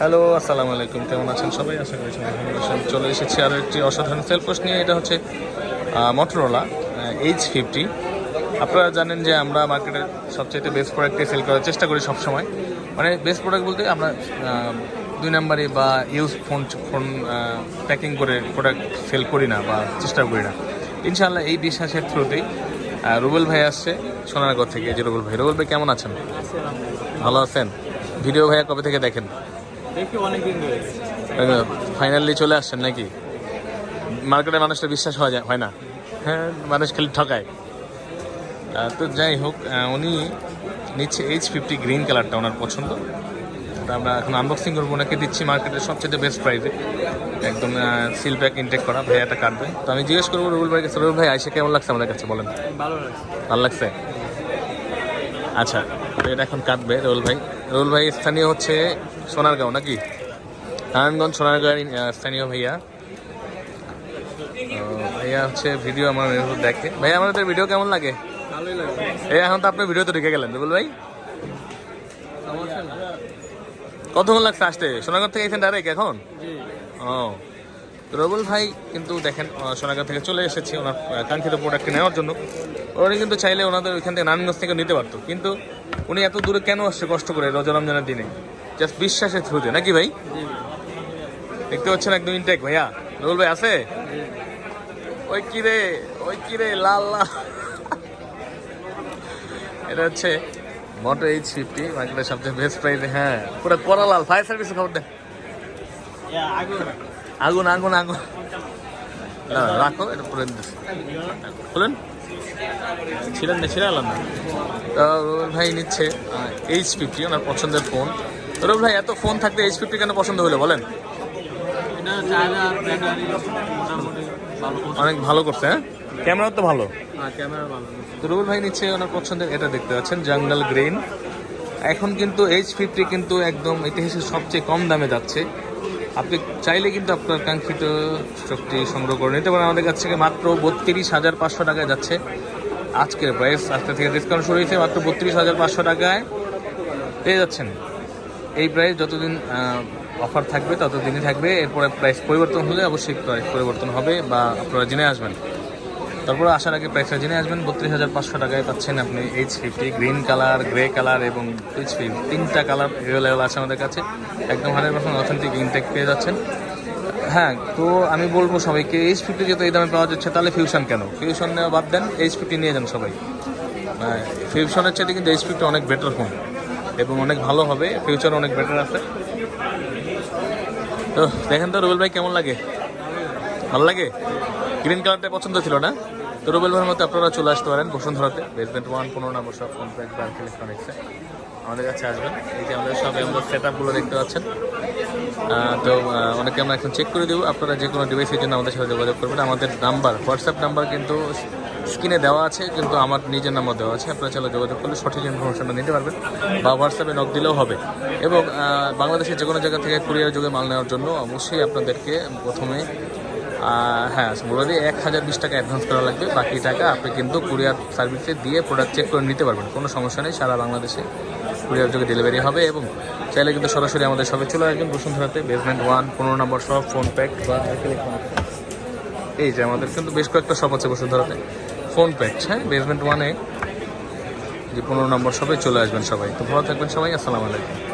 Hello আসসালামু আলাইকুম। কেমন আছেন সবাই? আশা করি সবাই চলে এসেছি আরও একটি অসাধারণ সেলফোস নিয়ে। এটা হচ্ছে মটোরোলা এইচ ফিফটি আপনারা জানেন যে আমরা মার্কেটের সবচেয়ে বেস্ট প্রোডাক্টে সেল করার চেষ্টা করি সবসময়। মানে বেস্ট প্রোডাক্ট বলতে আমরা দুই নাম্বারে বা ইউজ ফোন ফোন প্যাকিং করে প্রোডাক্ট সেল করি না বা চেষ্টা করি না। ইনশাআল্লাহ এই বিশ্বাসের থ্রুতেই রুবেল ভাই আসছে সোনারগড় থেকে। যে রুবেল ভাই রুবেল ভাই কেমন আছেন? ভালো আছেন? ভিডিও ভাইয়া কবে থেকে দেখেন? দেখি অনেকদিন ধরে। ফাইনালি চলে আসছেন নাকি? মার্কেটে মানুষটা বিশ্বাস হওয়া যায় হয় না? হ্যাঁ মানুষ খালি ঠকায়। তো যাই হোক উনি নিচ্ছে এইচ ফিফটি গ্রিন কালারটা ওনার পছন্দ। তা আমরা এখন আনবক্সিং করব ওনাকে দিচ্ছি মার্কেটের সবচেয়ে বেস্ট প্রাইসে একদম সিল প্যাক ইনটেক করা ভাইয়াটা কাটবে। তো আমি জিজ্ঞেস করব রুবুল ভাই কাছে রুবুল ভাই আইসে কেমন লাগছে আমাদের কাছে বলেন? ভালো লাগছে। ভালো লাগছে? আচ্ছা এটা এখন কাটবে রোল ভাই। রোল ভাই স্থানীয় হচ্ছে সোনারগাঁও নাকি? নারায়ণগঞ্জ সোনারগাঁও স্থানীয় ভাইয়া। তো ভাইয়া হচ্ছে ভিডিও আমার দেখে। ভাইয়া আমাদের ভিডিও কেমন লাগে? এই এখন তো আপনি ভিডিওতে ঢুকে গেলেন রুবুল ভাই। কতক্ষণ লাগছে আসতে? সোনারগাঁও থেকে এখানে ডাইরেক্ট এখন? ও তো রবুল ভাই কিন্তু দেখেন আহ, সোনারগাঁ থেকে চলে এসেছি। ওনার কাঙ্ক্ষিত প্রোডাক্টটি নেওয়ার জন্য। উনি কিন্তু চাইলে ওনাদের ওইখান থেকে নারায়ণগঞ্জ থেকে নিতে পারতো। কিন্তু উনি এত দূরে কেন আসছে কষ্ট করে রোজা রমজানের দিনে? জাস্ট বিশ্বাসের থ্রুতে নাকি ভাই? দেখতে পাচ্ছেন একদম ইনটেক ভাইয়া। রবুল ভাই আছে? ওই কি রে, ওই কি রে, লাল লাল। এটা হচ্ছে মোটো এইচ ফিফটি মার্কেটের সবচেয়ে বেস্ট প্রাইস হ্যাঁ। পুরো করা লাল। ফায়ার সার্ভিসের খবর দেন। আগুন আগুন আগুন। রাখো, এটা পুরো খুলেন? ছিলেন না ছিলেন না। তো ভাই নিচ্ছে এইচ ফিফটি ওনার পছন্দের ফোন রুবেল ভাই এত ফোন থাকতে এইচ ফিফটি কেন পছন্দ হলো বলেন? অনেক ভালো করছে হ্যাঁ? ক্যামেরা তো ভালো। হ্যাঁ তো রুবেল ভাই নিচ্ছে ওনার পছন্দের এটা দেখতে পাচ্ছেন জাঙ্গল গ্রিন এখন কিন্তু এইচ ফিফটি কিন্তু একদম ইতিহাসের সবচেয়ে কম দামে যাচ্ছে। আপনি চাইলে কিন্তু আপনার কাঙ্ক্ষিত স্টকটি সংগ্রহ করে নিতে পারেন। আমাদের কাছ থেকে মাত্র বত্রিশ হাজার পাঁচশো টাকায় যাচ্ছে আজকের প্রাইস আজকে থেকে ডিসকাউন্ট শুরু হয়েছে মাত্র বত্রিশ হাজার পাঁচশো টাকায়। পেয়ে যাচ্ছেন। এই প্রাইস যতদিন অফার থাকবে ততদিনই থাকবে। এরপরে প্রাইস পরিবর্তন হলে অবশ্যই প্রাইস পরিবর্তন হবে বা আপনারা জেনে আসবেন। তারপরে আসার আগে প্রাইসটা জেনে আসবেন, বত্রিশ হাজার পাঁচশো টাকায় পাচ্ছেন আপনি H fifty green colour, grey colour এবং এইচ ফিফটি তিনটা কালার অ্যাভেলেবেল আছে আমাদের কাছে। একদম হান্ড্রেড পার্সেন্ট অথেন্টিক ইনটেক পেয়ে যাচ্ছেন। হ্যাঁ তো আমি বলব সবাইকে এইচ ফিফটি যেহেতু এই দামে পাওয়া যাচ্ছে, তাহলে ফিউশন কেন? ফিউশন নেওয়া বাদ দেন এইচ ফিফটি নিয়ে যান সবাই। হ্যাঁ ফিউশনের চাইতে কিন্তু এইচ ফিফটি অনেক বেটার ফোন এবং অনেক ভালো হবে ফিউচার অনেক বেটার আছে। তো দেখেন তো রুবেল ভাই, কেমন লাগে? ভালো লাগে? গ্রিন কালারটা পছন্দ ছিল না। তো রুবেল ভাইয়ের মতো আপনারা চলে আসতে পারেন বসুন্ধরাতে। বেসমেন্ট ওয়ান পনেরো নম্বর সব কমপ্লেক্স ব্যাংক ইলেকট্রনিক্সে আমাদের কাছে আসবেন। এই যে আমাদের সব আমরা সেট আপগুলো দেখতে পাচ্ছেন। তো অনেকে আমরা এখন চেক করে দেবো। আপনারা যে কোনো ডিভাইসের জন্য আমাদের সাথে যোগাযোগ করবেন। আমাদের নাম্বার হোয়াটসঅ্যাপ নাম্বার কিন্তু স্ক্রিনে দেওয়া আছে, কিন্তু আমার নিজের নাম্বার দেওয়া আছে। আপনারা চাইলে যোগাযোগ করলে সঠিক ইনফরমেশনটা নিতে পারবেন বা হোয়াটসঅ্যাপে নক দিলেও হবে। এবং বাংলাদেশের যে কোনো জায়গা থেকে কুরিয়ার যোগে মাল নেওয়ার জন্য অবশ্যই আপনাদেরকে প্রথমে হ্যাঁ দিই এক হাজার বিশ টাকা অ্যাডভান্স করা লাগবে। বাকি টাকা আপনি কিন্তু কুরিয়ার সার্ভিসে দিয়ে প্রোডাক্ট চেক করে নিতে পারবেন। কোনো সমস্যা নেই, সারা বাংলাদেশে কুরিয়ার যোগে ডেলিভারি হবে এবং চাইলে কিন্তু সরাসরি আমাদের সবে চলে আসবেন। বসুন্ধরাতে বেসমেন্ট ওয়ান পনেরো নম্বর সব ফোন প্যাক এই যে আমাদের কিন্তু বেশ কয়েকটা শপ আছে বসুন্ধরাতে। ফোন প্যাক হ্যাঁ বেসমেন্ট ওয়ানে যে পনেরো নম্বর সবাই চলে আসবেন সবাই। তো ভালো থাকবেন সবাই, আসসালামু আলাইকুম।